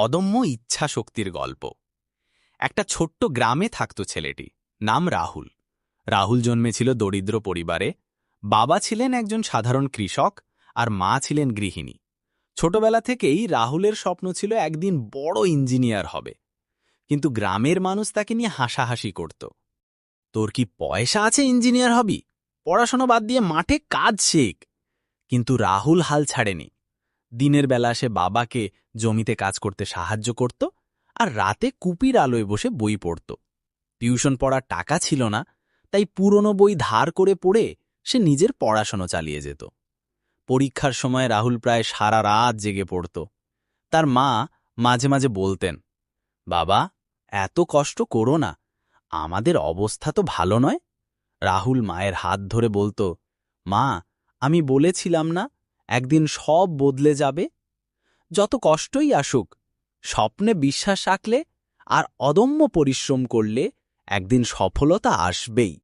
অদম্য ইচ্ছা শক্তির গল্প। একটা ছোট্ট গ্রামে থাকত ছেলেটি, নাম রাহুল। রাহুল জন্মেছিল দরিদ্র পরিবারে। বাবা ছিলেন একজন সাধারণ কৃষক আর মা ছিলেন গৃহিণী। ছোটবেলা থেকেই রাহুলের স্বপ্ন ছিল একদিন বড় ইঞ্জিনিয়ার হবে। কিন্তু গ্রামের মানুষ তাকে নিয়ে হাসাহাসি করত। তোর কি পয়সা আছে ইঞ্জিনিয়ার হবি? পড়াশোনা বাদ দিয়ে মাঠে কাজ শেখ। কিন্তু রাহুল হাল ছাড়েনি। দিনের বেলা সে বাবাকে জমিতে কাজ করতে সাহায্য করত আর রাতে কুপির আলোয় বসে বই পড়ত। টিউশন পড়ার টাকা ছিল না, তাই পুরনো বই ধার করে পড়ে সে নিজের পড়াশোনা চালিয়ে যেত। পরীক্ষার সময় রাহুল প্রায় সারা রাত জেগে পড়ত। তার মা মাঝে মাঝে বলতেন, বাবা, এত কষ্ট করো না, আমাদের অবস্থা তো ভালো নয়? রাহুল মায়ের হাত ধরে বলতো, মা, আমি বলেছিলাম না একদিন সব বদলে যাবে। যত কষ্টই আসুক, স্বপ্নে বিশ্বাস রাখলে আর অদম্য পরিশ্রম করলে একদিন সফলতা আসবেই।